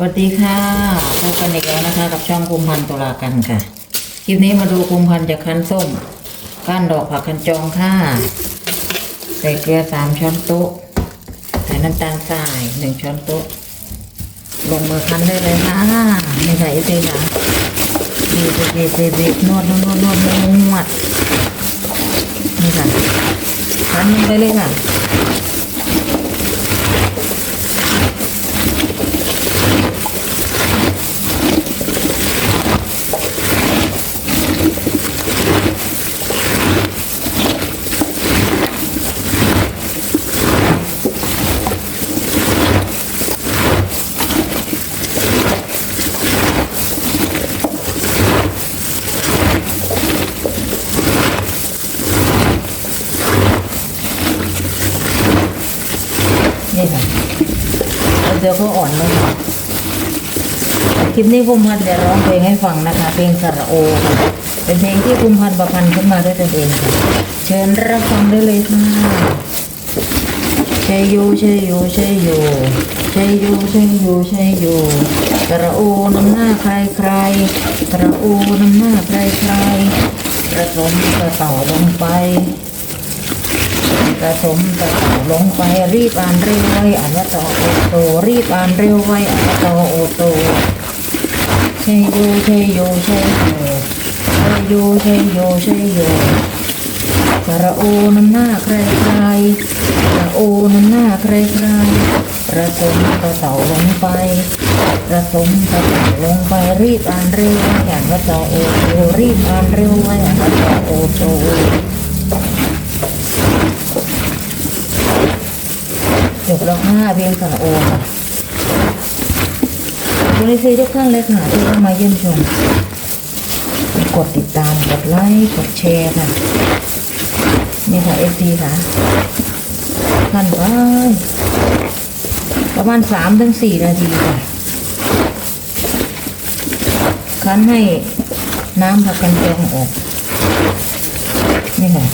สวัสดีค่ะพบกันอีกแล้วนะคะ กับช่องคุมพันตุลากันค่ะ คลิปนี้มาดูคุมพันจากคั้นส้มก้านดอกผักคันจองค่ะ ใส่เกลือสามช้อนโต๊ะ ใส่น้ำตาลทรายหนึ่งช้อนโต๊ะ ลงมือคั้นได้เลยค่ะนี่ใส่เองค่ะบีบบีบบีบบีบนวดนวดนวดนวดนวดนวดนี่ค่ะคั้นไปเลยค่ะ เดี๋ยวเขาอ่อนเลยคลิปนี้ภูมิพันธ์จะร้องเพลงให้ฟังนะคะ เพลงสระโอค่ะเป็นเพลงที่ภูมิพันธ์ประพันธ์ขึ้นมาด้วยตนเองค่ะเชิญรับฟังได้เลยค่ะชัยโยชัยโยชัยโยชัยโยชัยโยชัยโยสระโอนำหน้าใครใครสระโอนำหน้าใครใครกระสมกระต่าลงไป กระสมกระเต่าลงไปรีบอ่านเร็วไว้อ่านว่าต่อโอโตรีบอ่านเร็วไว้อ่านว่าต่อโอโตเชยโยเชยโยเชยโยเชยโยเชยโยเชยโยกระโอนำหน้าใครใครกระโอนำหน้าใครใครกระสมกระเต่าลงไปกระสมกระเต่าลงไปรีบอ่านเร็วไว้อ่านว่าต่อโอโตรีบอ่านเร็วไว้อ่านว่าต่อโอโต จบแล้วค่ะเพลงสระโอค่ะคุณลิซีทุกท่านเลยค่ะที่เข้ามาเยี่ยมชม กดติดตาม กดไลค์ กดแชร์ค่ะ นี่ค่ะเอฟซีค่ะท่านไปประมาณสามถึงสี่นาทีค่ะ คั้นให้น้ำผักกันจองออก นี่ค่ะ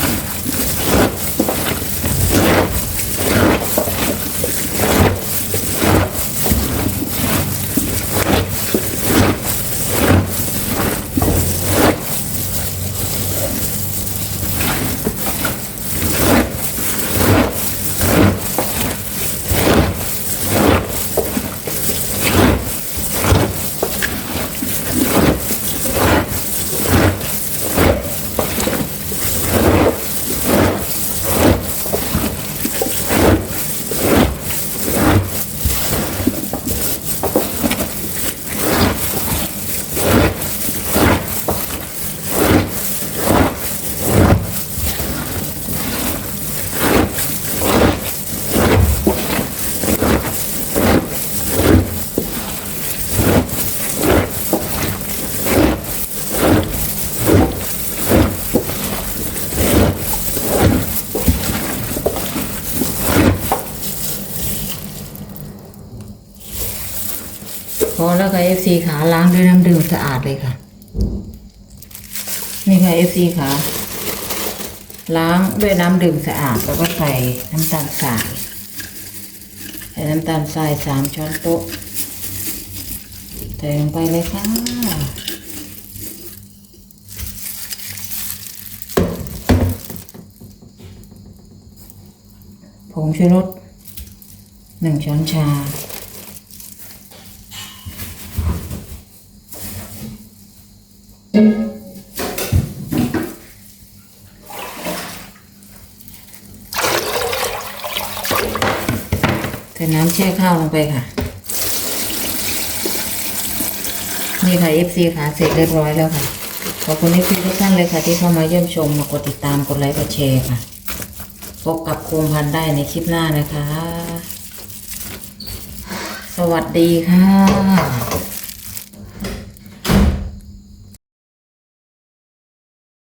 อแล้วค่ะ FC ขาล้างด้วยน้ำดื่มสะอาดเลยค่ะ นี่ค่ะ FC ขาล้างด้วยน้ำดื่มสะอาดแล้วก็ใส่น้ำตาลทรายใส่น้ำตาลทรายสามช้อนโต๊ะใส่ลงไปเลยค่ะผงชูรสหนึ่งช้อนชา ใส่น้ำแช่ข้าวลงไปค่ะ นี่ค่ะ FC ค่ะเสร็จเรียบร้อยแล้วค่ะ ขอบคุณ FC ทุกท่านเลยค่ะ ที่เข้ามาเยี่ยมชมมากดติดตามกดไลค์กดแชร์ค่ะ พบกับโคมพันได้ในคลิปหน้านะคะ สวัสดีค่ะ